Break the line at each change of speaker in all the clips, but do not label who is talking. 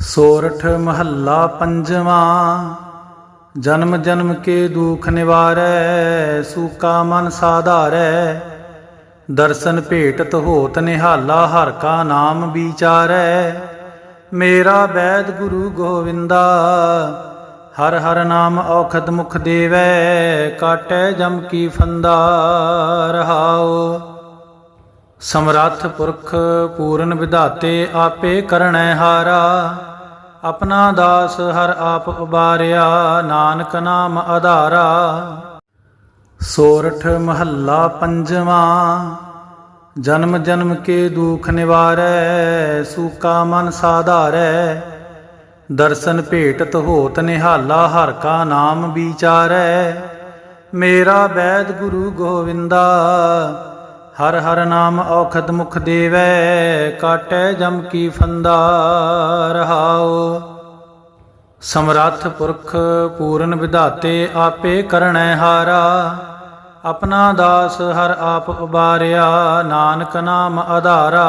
ਸੋਰਠ ਮਹੱਲਾ ਪੰਜਵਾਂ, ਜਨਮ ਜਨਮ ਕੇ ਦੁਖ ਨਿਵਾਰੈ, ਸੂਕਾ ਮਨ ਸਾਧਾਰੈ। ਦਰਸ਼ਨ ਭੇਟਤ ਹੋਤ ਨਿਹਾਲਾ, ਹਰ ਕਾ ਨਾਮ ਵਿਚਾਰੈ। ਮੇਰਾ ਬੈਦ ਗੁਰੂ ਗੋਵਿੰਦਾ, ਹਰ ਹਰ ਨਾਮ ਔਖਦ ਮੁਖ ਦੇਵੈ, ਕਾਟੈ ਜਮ ਕੀ ਫੰਦਾ ਰਹਾਓ ਸਮਰੱਥ ਪੁਰਖ ਪੂਰਨ ਵਿਧਾਤੇ ਆਪੇ ਕਰਣੈ ਹਾਰਾ। ਆਪਣਾ ਦਾਸ ਹਰ ਆਪ ਉਬਾਰਿਆ, ਨਾਨਕ ਨਾਮ ਆਧਾਰਾ। ਸੋਰਠ ਮਹੱਲਾ ਪੰਜਵਾਂ, ਜਨਮ ਜਨਮ ਕੇ ਦੁਖ ਨਿਵਾਰੈ, ਸੂਕਾ ਮਨ ਸਾਧਾਰੈ। ਦਰਸ਼ਨ ਭੇਟਤ ਹੋਤ ਨਿਹਾਲਾ, ਹਰ ਕਾ ਨਾਮ ਵਿਚਾਰੈ। ਮੇਰਾ ਵੈਦ ਗੁਰੂ ਗੋਵਿੰਦਾ ਹਰ ਹਰ ਨਾਮ ਔਖਦ ਮੁਖ ਦੇਵੈ, ਕਾਟੈ ਜਮ ਕੀ ਫੰਦਾ ਰਹਾਓ ਸਮਰੱਥ ਪੁਰਖ ਪੂਰਨ ਵਿਧਾਤੇ ਆਪੇ ਕਰਣੈ ਹਾਰਾ। ਆਪਣਾ ਦਾਸ ਹਰ ਆਪ ਉਬਾਰਿਆ, ਨਾਨਕ ਨਾਮ ਆਧਾਰਾ।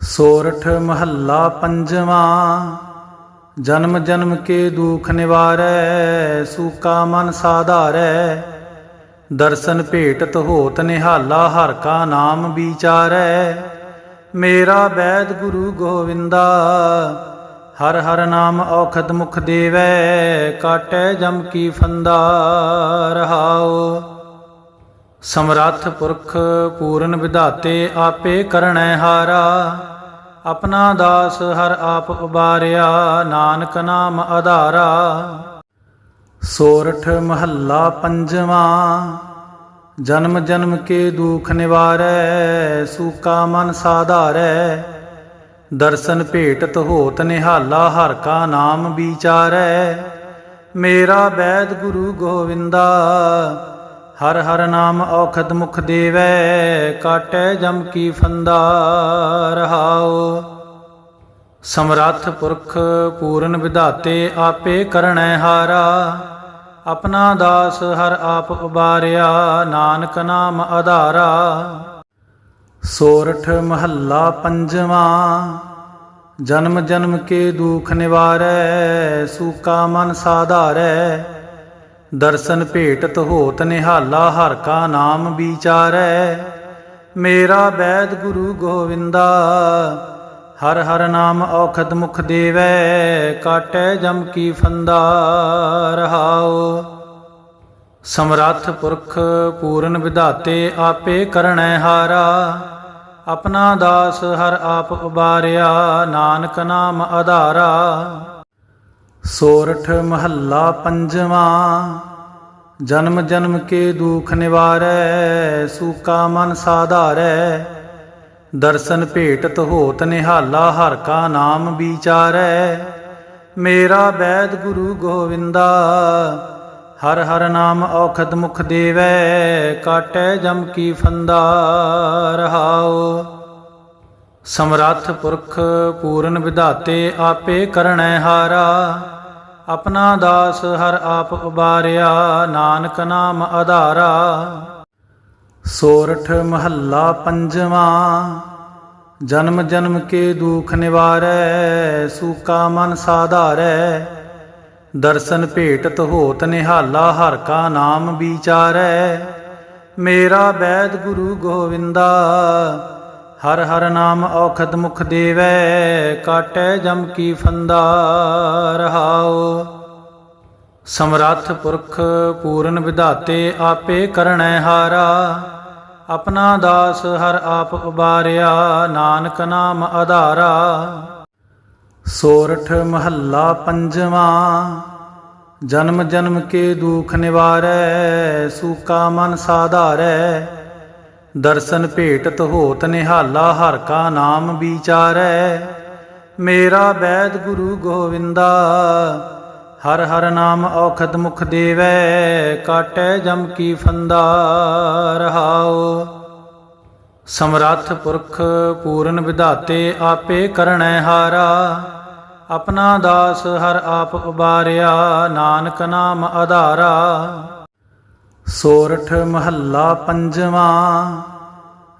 ਸੋਰਠ ਮਹੱਲਾ ਪੰਜਵਾਂ, ਜਨਮ ਜਨਮ ਕੇ ਦੁਖ ਨਿਵਾਰੈ, ਸੂਕਾ ਮਨ ਸਾਧਾਰੈ। ਦਰਸ਼ਨ ਭੇਟਤ ਹੋਤ ਨਿਹਾਲਾ ਹਰ ਕਾ ਨਾਮ ਵਿਚਾਰੈ। ਮੇਰਾ ਬੈਦ ਗੁਰੂ ਗੋਵਿੰਦਾ, ਹਰ ਹਰ ਨਾਮ ਔਖਦ ਮੁਖ ਦੇਵੈ, ਕਾਟੈ ਜਮ ਕੀ ਫੰਦਾ ਰਹਾਓ ਸਮਰੱਥ ਪੁਰਖ ਪੂਰਨ ਵਿਧਾਤੇ ਆਪੇ ਕਰਣੈ ਹਾਰਾ। ਆਪਣਾ ਦਾਸ ਹਰ ਆਪ ਉਬਾਰਿਆ, ਨਾਨਕ ਨਾਮ ਆਧਾਰਾ ਸੋਰਠ ਮਹੱਲਾ ਪੰਜਵਾਂ, ਜਨਮ ਜਨਮ ਕੇ ਦੁਖ ਨਿਵਾਰੈ, ਸੂਕਾ ਮਨ ਸਾਧਾਰੈ, ਦਰਸ਼ਨ ਭੇਟਤ ਹੋਤ ਨਿਹਾਲਾ ਹਰ ਕਾ ਨਾਮ ਵਿਚਾਰੈ। ਮੇਰਾ ਬੈਦ ਗੁਰੂ ਗੋਵਿੰਦਾ, ਹਰ ਹਰ ਨਾਮ ਔਖਦ ਮੁਖ ਦੇਵੈ, ਕਾਟੈ ਜਮ ਕੀ ਫੰਦਾ ਰਹਾਓ ਸਮਰੱਥ ਪੁਰਖ ਪੂਰਨ ਵਿਧਾਤੇ ਆਪੇ ਕਰਣੈ ਹਾਰਾ ਆਪਣਾ ਦਾਸ ਹਰ ਆਪ ਉਬਾਰਿਆ, ਨਾਨਕ ਨਾਮ ਆਧਾਰਾ। ਸੋਰਠ ਮਹੱਲਾ ਪੰਜਵਾਂ, ਜਨਮ ਜਨਮ ਕੇ ਦੁਖ ਨਿਵਾਰੈ, ਸੂਕਾ ਮਨ ਸਾਧਾਰੈ। ਦਰਸ਼ਨ ਭੇਟਤ ਹੋਤ ਨਿਹਾਲਾ, ਹਰ ਕਾ ਨਾਮ ਵਿਚਾਰੈ। ਮੇਰਾ ਬੈਦ ਗੁਰੂ ਗੋਵਿੰਦਾ ਹਰ ਹਰ ਨਾਮ ਔਖਦ ਮੁਖ ਦੇਵੈ, ਕਾਟੈ ਜਮ ਕੀ ਫੰਦਾ ਰਹਾਓ ਸਮਰੱਥ ਪੁਰਖ ਪੂਰਨ ਵਿਧਾਤੇ ਆਪੇ ਕਰਣੈ ਹਾਰਾ। ਆਪਣਾ ਦਾਸ ਹਰ ਆਪ ਉਬਾਰਿਆ, ਨਾਨਕ ਨਾਮ ਆਧਾਰਾ। ਸੋਰਠ ਮਹੱਲਾ ਪੰਜਵਾਂ, ਜਨਮ ਜਨਮ ਕੇ ਦੁਖ ਨਿਵਾਰੈ, ਸੂਕਾ ਮਨ ਸਾਧਾਰੈ। ਦਰਸ਼ਨ ਭੇਟਤ ਹੋਤ ਨਿਹਾਲਾ, ਹਰ ਕਾ ਨਾਮ ਵਿਚਾਰੈ। ਮੇਰਾ ਬੈਦ ਗੁਰੂ ਗੋਵਿੰਦਾ, ਹਰ ਹਰ ਨਾਮ ਔਖਦ ਮੁਖ ਦੇਵੈ, ਕਾਟੈ ਜਮ ਕੀ ਫੰਦਾ ਰਹਾਓ ਸਮਰੱਥ ਪੁਰਖ ਪੂਰਨ ਵਿਧਾਤੇ ਆਪੇ ਕਰਣੈ ਹਾਰਾ। ਆਪਣਾ ਦਾਸ ਹਰ ਆਪ ਉਬਾਰਿਆ, ਨਾਨਕ ਨਾਮ ਆਧਾਰਾ। ਸੋਰਠ ਮਹੱਲਾ ਪੰਜਵਾਂ, ਜਨਮ ਜਨਮ ਕੇ ਦੁਖ ਨਿਵਾਰੈ, ਸੂਕਾ ਮਨ ਸਾਧਾਰੈ, ਦਰਸ਼ਨ ਭੇਟਤ ਹੋਤ ਨਿਹਾਲਾ, ਹਰ ਕਾ ਨਾਮ ਵਿਚਾਰੈ। ਮੇਰਾ ਬੈਦ ਗੁਰੂ ਗੋਵਿੰਦਾ, ਹਰ ਹਰ ਨਾਮ ਔਖਦ ਮੁਖ ਦੇਵੈ, ਕਾਟੈ ਜਮ ਕੀ ਫੰਦਾ ਰਹਾਓ ਸਮਰੱਥ ਪੁਰਖ ਪੂਰਨ ਵਿਧਾਤੇ ਆਪੇ ਕਰਣੈ ਹਾਰਾ। ਆਪਣਾ ਦਾਸ ਹਰ ਆਪ ਉਬਾਰਿਆ, ਨਾਨਕ ਨਾਮ ਆਧਾਰਾ ਸੋਰਠ ਮਹੱਲਾ ਪੰਜਵਾਂ, ਜਨਮ ਜਨਮ ਕੇ ਦੁਖ ਨਿਵਾਰੈ, ਸੂਕਾ ਮਨ ਸਾਧਾਰੈ। ਦਰਸ਼ਨ ਭੇਟਤ ਹੋਤ ਨਿਹਾਲਾ, ਹਰ ਕਾ ਨਾਮ ਵਿਚਾਰੈ। ਮੇਰਾ ਬੈਦ ਗੁਰੂ ਗੋਵਿੰਦਾ ਹਰ ਹਰ ਨਾਮ ਔਖਦ ਮੁਖ ਦੇਵੈ, ਕਾਟੈ ਜਮ ਕੀ ਫੰਦਾ ਰਹਾਓ ਸਮਰੱਥ ਪੁਰਖ ਪੂਰਨ ਵਿਧਾਤੇ ਆਪੇ ਕਰਣੈ ਹਾਰਾ। ਆਪਣਾ ਦਾਸ ਹਰ ਆਪ ਉਬਾਰਿਆ, ਨਾਨਕ ਨਾਮ ਆਧਾਰਾ ਸੋਰਠ ਮਹੱਲਾ ਪੰਜਵਾਂ,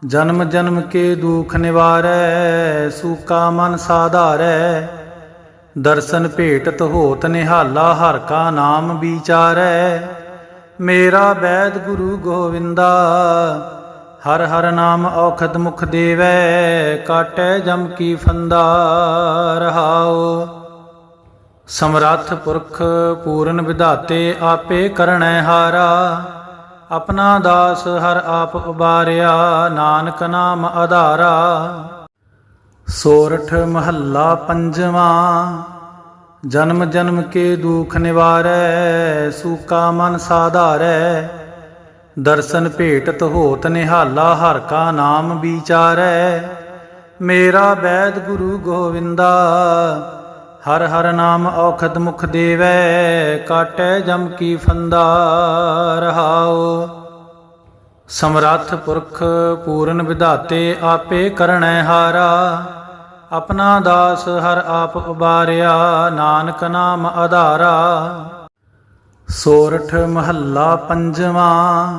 ਜਨਮ ਜਨਮ ਕੇ ਦੁਖ ਨਿਵਾਰੈ, ਸੂਕਾ ਮਨ ਸਾਧਾਰੈ। ਦਰਸ਼ਨ ਭੇਟਤ ਹੋਤ ਨਿਹਾਲਾ ਹਰ ਕਾ ਨਾਮ ਵਿਚਾਰੈ। ਮੇਰਾ ਬੈਦ ਗੁਰੂ ਗੋਵਿੰਦਾ, ਹਰ ਹਰ ਨਾਮ ਔਖਦ ਮੁਖ ਦੇਵੈ, ਕਾਟੈ ਜਮ ਕੀ ਫੰਦਾ ਰਹਾਓ ਸਮਰੱਥ ਪੁਰਖ ਪੂਰਨ ਵਿਧਾਤੇ ਆਪੇ ਕਰਣੈ ਹਾਰਾ। ਆਪਣਾ ਦਾਸ ਹਰ ਆਪ ਉਬਾਰਿਆ, ਨਾਨਕ ਨਾਮ ਆਧਾਰਾ ਸੋਰਠ ਮਹੱਲਾ ਪੰਜਵਾਂ, ਜਨਮ ਜਨਮ ਕੇ ਦੁਖ ਨਿਵਾਰੈ, ਸੂਕਾ ਮਨ ਸਾਧਾਰੈ। ਦਰਸ਼ਨ ਭੇਟਤ ਹੋਤ ਨਿਹਾਲਾ, ਹਰ ਕਾ ਨਾਮ ਵਿਚਾਰੈ। ਮੇਰਾ ਵੈਦ ਗੁਰੂ ਗੋਵਿੰਦਾ, ਹਰ ਹਰ ਨਾਮ ਔਖਦ ਮੁਖ ਦੇਵੈ, ਕਾਟੈ ਜਮ ਕੀ ਫੰਦਾ ਰਹਾਓ ਸਮਰੱਥ ਪੁਰਖ ਪੂਰਨ ਵਿਧਾਤੇ ਆਪੇ ਕਰਣੈ ਹਾਰਾ। ਆਪਣਾ ਦਾਸ ਹਰ ਆਪ ਉਬਾਰਿਆ, ਨਾਨਕ ਨਾਮ ਆਧਾਰਾ। ਸੋਰਠ ਮਹੱਲਾ ਪੰਜਵਾਂ,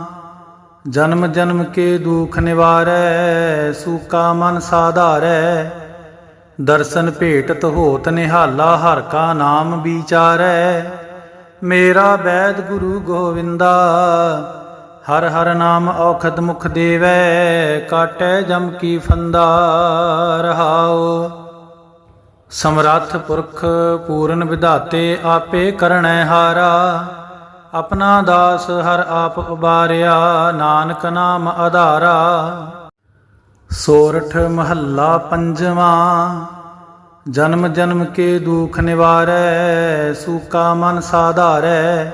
ਜਨਮ ਜਨਮ ਕੇ ਦੁਖ ਨਿਵਾਰੈ, ਸੂਕਾ ਮਨ ਸਾਧਾਰੈ। ਦਰਸ਼ਨ ਭੇਟਤ ਹੋਤ ਨਿਹਾਲਾ, ਹਰ ਕਾ ਨਾਮ ਵਿਚਾਰੈ। ਮੇਰਾ ਵੈਦ ਗੁਰੂ ਗੋਵਿੰਦਾ ਹਰ ਹਰ ਨਾਮ ਔਖਦ ਮੁਖ ਦੇਵੈ, ਕਾਟੈ ਜਮ ਕੀ ਫੰਦਾ ਰਹਾਓ ਸਮਰੱਥ ਪੁਰਖ ਪੂਰਨ ਵਿਧਾਤੇ ਆਪੇ ਕਰਣੈ ਹਾਰਾ। ਆਪਣਾ ਦਾਸ ਹਰ ਆਪ ਉਬਾਰਿਆ, ਨਾਨਕ ਨਾਮ ਆਧਾਰਾ। ਸੋਰਠ ਮਹੱਲਾ ਪੰਜਵਾਂ, ਜਨਮ ਜਨਮ ਕੇ ਦੁਖ ਨਿਵਾਰੈ, ਸੂਕਾ ਮਨ ਸਾਧਾਰੈ।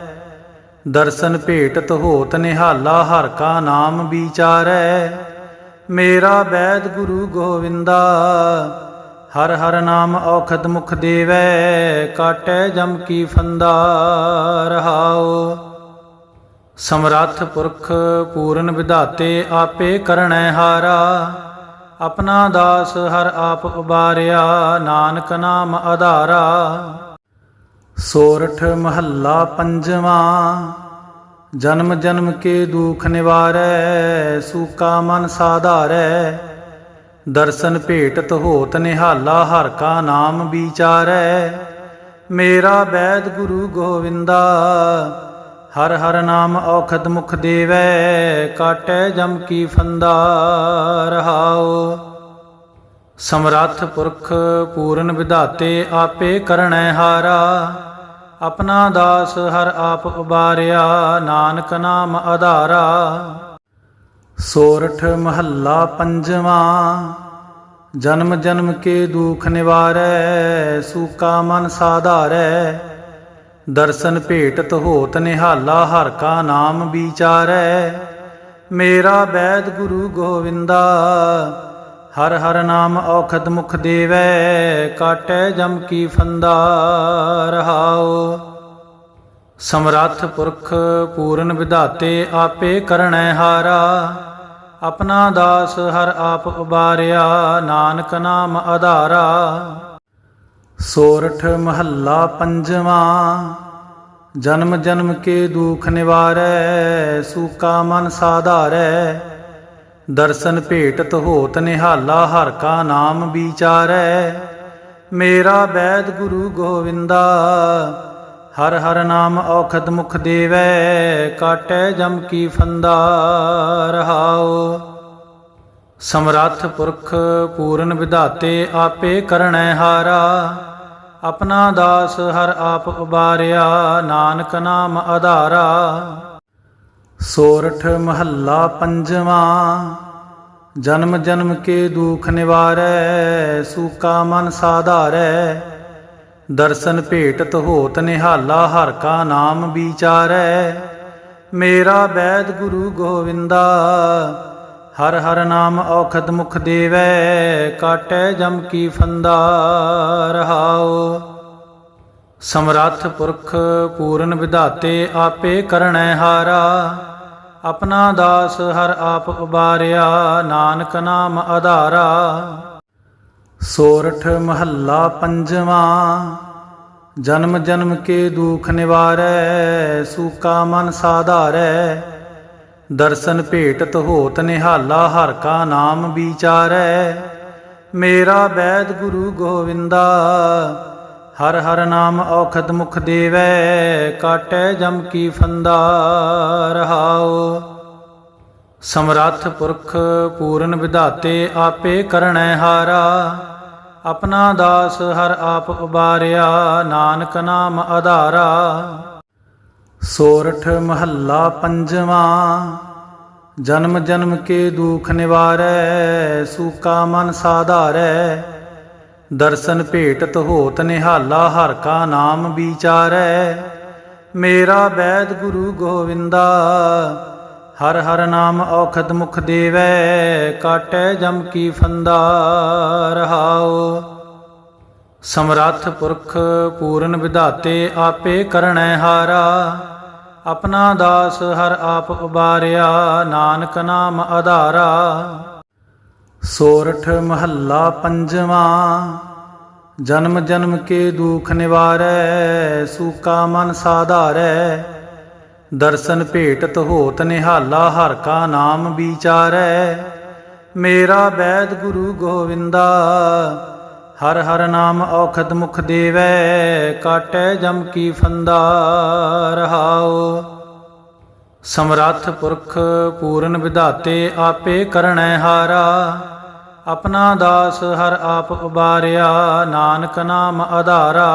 ਦਰਸ਼ਨ ਭੇਟਤ ਹੋਤ ਨਿਹਾਲਾ ਹਰ ਕਾ ਨਾਮ ਵਿਚਾਰੈ। ਮੇਰਾ ਬੈਦ ਗੁਰੂ ਗੋਵਿੰਦਾ, ਹਰ ਹਰ ਨਾਮ ਔਖਦ ਮੁਖ ਦੇਵੈ, ਕਾਟੈ ਜਮ ਕੀ ਫੰਦਾ ਰਹਾਓ ਸਮਰੱਥ ਪੁਰਖ ਪੂਰਨ ਵਿਧਾਤੇ ਆਪੇ ਕਰਣੈ ਹਾਰਾ। ਆਪਣਾ ਦਾਸ ਹਰ ਆਪ ਉਬਾਰਿਆ, ਨਾਨਕ ਨਾਮ ਆਧਾਰਾ ਸੋਰਠ ਮਹੱਲਾ ਪੰਜਵਾਂ, ਜਨਮ ਜਨਮ ਕੇ ਦੁਖ ਨਿਵਾਰੈ, ਸੂਕਾ ਮਨ ਸਾਧਾਰੈ, ਦਰਸ਼ਨ ਭੇਟਤ ਹੋਤ ਨਿਹਾਲਾ ਹਰ ਕਾ ਨਾਮ ਵਿਚਾਰੈ। ਮੇਰਾ ਬੈਦ ਗੁਰੂ ਗੋਵਿੰਦਾ, ਹਰ ਹਰ ਨਾਮ ਔਖਦ ਮੁਖ ਦੇਵੈ, ਕਾਟੈ ਜਮ ਕੀ ਫੰਦਾ ਰਹਾਓ ਸਮਰੱਥ ਪੁਰਖ ਪੂਰਨ ਵਿਧਾਤੇ ਆਪੇ ਕਰਣੈ ਹਾਰਾ। ਆਪਣਾ ਦਾਸ ਹਰ ਆਪ ਉਬਾਰਿਆ, ਨਾਨਕ ਨਾਮ ਆਧਾਰਾ। ਸੋਰਠ ਮਹੱਲਾ ਪੰਜਵਾਂ, ਜਨਮ ਜਨਮ ਕੇ ਦੁਖ ਨਿਵਾਰੈ, ਸੂਕਾ ਮਨ ਸਾਧਾਰੈ। ਦਰਸ਼ਨ ਭੇਟਤ ਹੋਤ ਨਿਹਾਲਾ, ਹਰ ਕਾ ਨਾਮ ਵਿਚਾਰੈ। ਮੇਰਾ ਬੈਦ ਗੁਰੂ ਗੋਵਿੰਦਾ, ਹਰ ਹਰ ਨਾਮ ਔਖਦ ਮੁਖ ਦੇਵੈ, ਕਾਟੈ ਜਮ ਕੀ ਫੰਦਾ ਰਹਾਓ ਸਮਰੱਥ ਪੁਰਖ ਪੂਰਨ ਵਿਧਾਤੇ ਆਪੇ ਕਰਣੈ ਹਾਰਾ। ਆਪਣਾ ਦਾਸ ਹਰ ਆਪ ਉਬਾਰਿਆ, ਨਾਨਕ ਨਾਮ ਆਧਾਰਾ। ਸੋਰਠ ਮਹੱਲਾ ਪੰਜਵਾਂ, ਜਨਮ ਜਨਮ ਕੇ ਦੁਖ ਨਿਵਾਰੈ, ਸੂਕਾ ਮਨ ਸਾਧਾਰੈ। ਦਰਸ਼ਨ ਭੇਟਤ ਹੋਤ ਨਿਹਾਲਾ, ਹਰ ਕਾ ਨਾਮ ਵਿਚਾਰੈ। ਮੇਰਾ ਬੈਦ ਗੁਰੂ ਗੋਵਿੰਦਾ ਹਰ ਹਰ ਨਾਮ ਔਖਦ ਮੁਖ ਦੇਵੈ, ਕਾਟੈ ਜਮ ਕੀ ਫੰਦਾ ਰਹਾਓ ਸਮਰੱਥ ਪੁਰਖ ਪੂਰਨ ਵਿਧਾਤੇ ਆਪੇ ਕਰਣੈ ਹਾਰਾ। ਆਪਣਾ ਦਾਸ ਹਰ ਆਪ ਉਬਾਰਿਆ, ਨਾਨਕ ਨਾਮ ਆਧਾਰਾ। ਸੋਰਠ ਮਹੱਲਾ ਪੰਜਵਾਂ, ਜਨਮ ਜਨਮ ਕੇ ਦੁਖ ਨਿਵਾਰੈ, ਸੂਕਾ ਮਨ ਸਾਧਾਰੈ। ਦਰਸ਼ਨ ਭੇਟਤ ਹੋਤ ਨਿਹਾਲਾ ਹਰ ਕਾ ਨਾਮ ਵਿਚਾਰੈ। ਮੇਰਾ ਬੈਦ ਗੁਰੂ ਗੋਵਿੰਦਾ, ਹਰ ਹਰ ਨਾਮ ਔਖਦ ਮੁਖ ਦੇਵੈ, ਕਾਟੈ ਜਮ ਕੀ ਫੰਦਾ ਰਹਾਓ ਸਮਰੱਥ ਪੁਰਖ ਪੂਰਨ ਵਿਧਾਤੇ ਆਪੇ ਕਰਣੈ ਹਾਰਾ। ਆਪਣਾ ਦਾਸ ਹਰ ਆਪ ਉਬਾਰਿਆ, ਨਾਨਕ ਨਾਮ ਆਧਾਰਾ। ਸੋਰਠ ਮਹੱਲਾ ਪੰਜਵਾਂ, ਜਨਮ ਜਨਮ ਕੇ ਦੁਖ ਨਿਵਾਰੈ, ਸੂਕਾ ਮਨ ਸਾਧਾਰੈ, ਦਰਸ਼ਨ ਭੇਟਤ ਹੋਤ ਨਿਹਾਲਾ, ਹਰ ਕਾ ਨਾਮ ਵਿਚਾਰੈ। ਮੇਰਾ ਵੈਦ ਗੁਰੂ ਗੋਵਿੰਦਾ, ਹਰ ਹਰ ਨਾਮ ਔਖਦ ਮੁਖ ਦੇਵੈ, ਕਾਟੈ ਜਮ ਕੀ ਫੰਦਾ ਰਹਾਉ। ਸਮਰੱਥ ਪੁਰਖ ਪੂਰਨ ਵਿਧਾਤੇ ਆਪੇ ਕਰਣੈ ਹਾਰਾ ਆਪਣਾ ਦਾਸ ਹਰ ਆਪ ਉਬਾਰਿਆ, ਨਾਨਕ ਨਾਮ ਆਧਾਰਾ ਸੋਰਠ ਮਹੱਲਾ ਪੰਜਵਾਂ, ਜਨਮ ਜਨਮ ਕੇ ਦੁਖ ਨਿਵਾਰੈ, ਸੂਕਾ ਮਨ ਸਾਧਾਰੈ। ਦਰਸ਼ਨ ਭੇਟਤ ਹੋਤ ਨਿਹਾਲਾ, ਹਰ ਕਾ ਨਾਮ ਵਿਚਾਰੈ। ਮੇਰਾ ਬੈਦ ਗੁਰੂ ਗੋਵਿੰਦਾ ਹਰ ਹਰ ਨਾਮ ਔਖਦ ਮੁਖ ਦੇਵੈ, ਕਾਟੈ ਜਮ ਕੀ ਫੰਦਾ ਰਹਾਉ ਸਮਰੱਥ ਪੁਰਖ ਪੂਰਨ ਵਿਧਾਤੇ ਆਪੇ ਕਰਣੈ ਹਾਰਾ। ਆਪਣਾ ਦਾਸ ਹਰ ਆਪ ਉਬਾਰਿਆ, ਨਾਨਕ ਨਾਮ ਆਧਾਰਾ ਸੋਰਠ ਮਹੱਲਾ ਪੰਜਵਾਂ, ਜਨਮ ਜਨਮ ਕੇ ਦੁਖ ਨਿਵਾਰੈ, ਸੂਕਾ ਮਨ ਸਾਧਾਰੈ। ਦਰਸ਼ਨ ਭੇਟਤ ਹੋਤ ਨਿਹਾਲਾ ਹਰ ਕਾ ਨਾਮ ਵਿਚਾਰੈ। ਮੇਰਾ ਬੈਦ ਗੁਰੂ ਗੋਵਿੰਦਾ, ਹਰ ਹਰ ਨਾਮ ਔਖਦ ਮੁਖ ਦੇਵੈ, ਕਾਟੈ ਜਮ ਕੀ ਫੰਦਾ ਰਹਾਓ ਸਮਰੱਥ ਪੁਰਖ ਪੂਰਨ ਵਿਧਾਤੇ ਆਪੇ ਕਰਣੈ ਹਾਰਾ। ਆਪਣਾ ਦਾਸ ਹਰ ਆਪ ਉਬਾਰਿਆ, ਨਾਨਕ ਨਾਮ ਆਧਾਰਾ